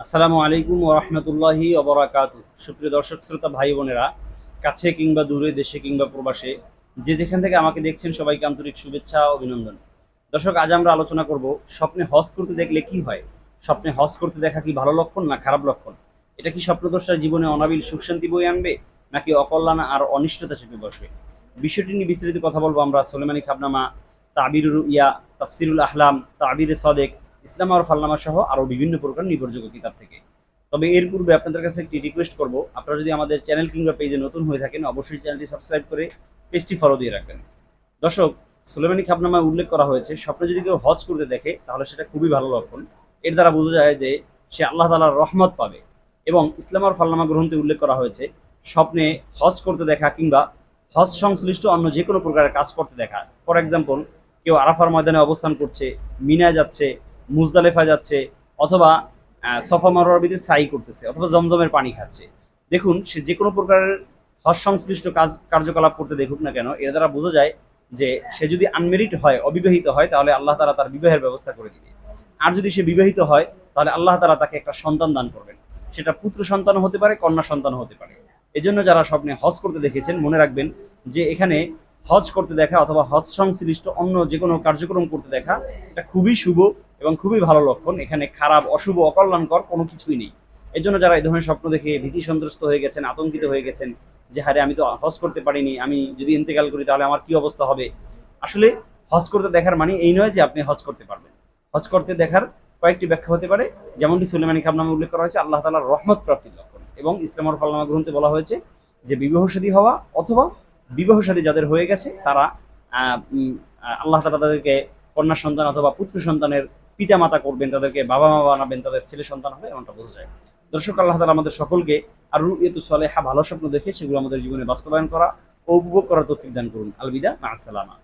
আসসালামু আলাইকুম ওরহমতুল্লাহি অবরাকাত সুপ্রিয় দর্শক, শ্রোতা ভাই বোনেরা, কাছে কিংবা দূরে, দেশে কিংবা প্রবাসে, যে যেখান থেকে আমাকে দেখছেন, সবাইকে আন্তরিক শুভেচ্ছা ও অভিনন্দন। দর্শক, আজ আমরা আলোচনা করব স্বপ্নে হজ করতে দেখলে কি হয়? স্বপ্নে হজ করতে দেখা কি ভালো লক্ষণ না খারাপ লক্ষণ? এটা কি স্বপ্নদর্শার জীবনে অনাবিল সুখ শান্তি বই আনবে, নাকি অকল্যাণ আর অনিষ্টতা চেপে বসবে? বিষয়টি নিয়ে বিস্তারিত কথা বলব আমরা সোলেমানি খাবনামা তাবিরুল ইয়া তাফসিরুল আহলাম, তাবিরে সদেক ইসলাম আর ফাল্লামা সহ আরও বিভিন্ন প্রকার নির্ভরযোগ্য কিতাব থেকে। তবে এর পূর্বে আপনাদের কাছে একটি রিকোয়েস্ট করব, আপনারা যদি আমাদের চ্যানেল কিংবা পেজে নতুন হয়ে থাকেন, অবশ্যই চ্যানেলটি সাবস্ক্রাইব করে পেজটি ফলো দিয়ে রাখবেন। দর্শক, সুলেমানি খাবনামায় উল্লেখ করা হয়েছে, স্বপ্নে যদি কেউ হজ করতে দেখে, তাহলে সেটা খুবই ভালো লক্ষণ। এর দ্বারা বোঝা যায় যে সে আল্লাহ তালার রহমত পাবে এবং ইসলাম আর ফাল্লামা গ্রন্থে উল্লেখ করা হয়েছে, স্বপ্নে হজ করতে দেখা কিংবা হজ সংশ্লিষ্ট অন্য যে কোনো প্রকারের কাজ করতে দেখা। ফর এক্সাম্পল কেউ আরাফার ময়দানে অবস্থান করছে, মিনায় যাচ্ছে মুজদালেফা যাচ্ছে, অথবা সফা মারোয়াবিতে সাই করতেছে, অথবা জমজমের পানি খাচ্ছে। দেখুন, সে যে কোনো প্রকারের হজ সংশ্লিষ্ট কাজ, কার্যকলাপ করতে দেখুক না কেন, এর দ্বারা বোঝা যায় যে সে যদি আনমেরিট হয়, অবিবাহিত হয়, তাহলে আল্লাহ তারা তার বিবাহের ব্যবস্থা করে দিবে। আর যদি সে বিবাহিত হয়, তাহলে আল্লাহ তারা তাকে একটা সন্তান দান করবেন। সেটা পুত্র সন্তান হতে পারে, কন্যা সন্তান হতে পারে। এজন্য যারা স্বপ্নে হজ করতে দেখেছেন, মনে রাখবেন যে এখানে হজ করতে দেখা অথবা হজ সংশ্লিষ্ট অন্য যে কোনো কার্যক্রম করতে দেখা, এটা খুবই শুভ এবং খুবই ভালো লক্ষণ। এখানে খারাপ, অশুভ, অকল্যাণকর কোনো কিছুই নেই। এই জন্য যারা এই ধরনের স্বপ্ন দেখে ভীতি সন্ত্রস্ত হয়ে গেছেন, আতঙ্কিত হয়ে গেছেন, যে হারে আমি তো হজ করতে পারিনি, আমি যদি ইন্তেকাল করি তাহলে আমার কি অবস্থা হবে? আসলে হজ করতে দেখার মানে এই নয় যে আপনি হজ করতে পারবেন। হজ করতে দেখার কয়েকটি ব্যাখ্যা হতে পারে। যেমনটি সুলেমানি খাব নামে উল্লেখ করা হয়েছে, আল্লাহ তালার রহমত প্রাপ্তির লক্ষণ এবং ইসলামর ফাল্লামা গ্রন্থে বলা হয়েছে যে বিবাহসাদী হওয়া অথবা বিবাহসাদী যাদের হয়ে গেছে, তারা আল্লাহ তালা তাদেরকে কন্যা সন্তান অথবা পুত্র সন্তানের পিতা মাতা করবেন, তাদেরকে বাবা মা বানাবেন, তাদের ছেলে সন্তান হবে, এমনটা বোঝা যায়। দর্শক, আল্লাহ তালা আমাদের সকলকে আর রুইয়তু সালেহা ভালো স্বপ্ন দেখে সেগুলো আমাদের জীবনে বাস্তবায়ন করা ও উপভোগ করার তৌফিক দান করুন। আলবিদা মা আসসালামা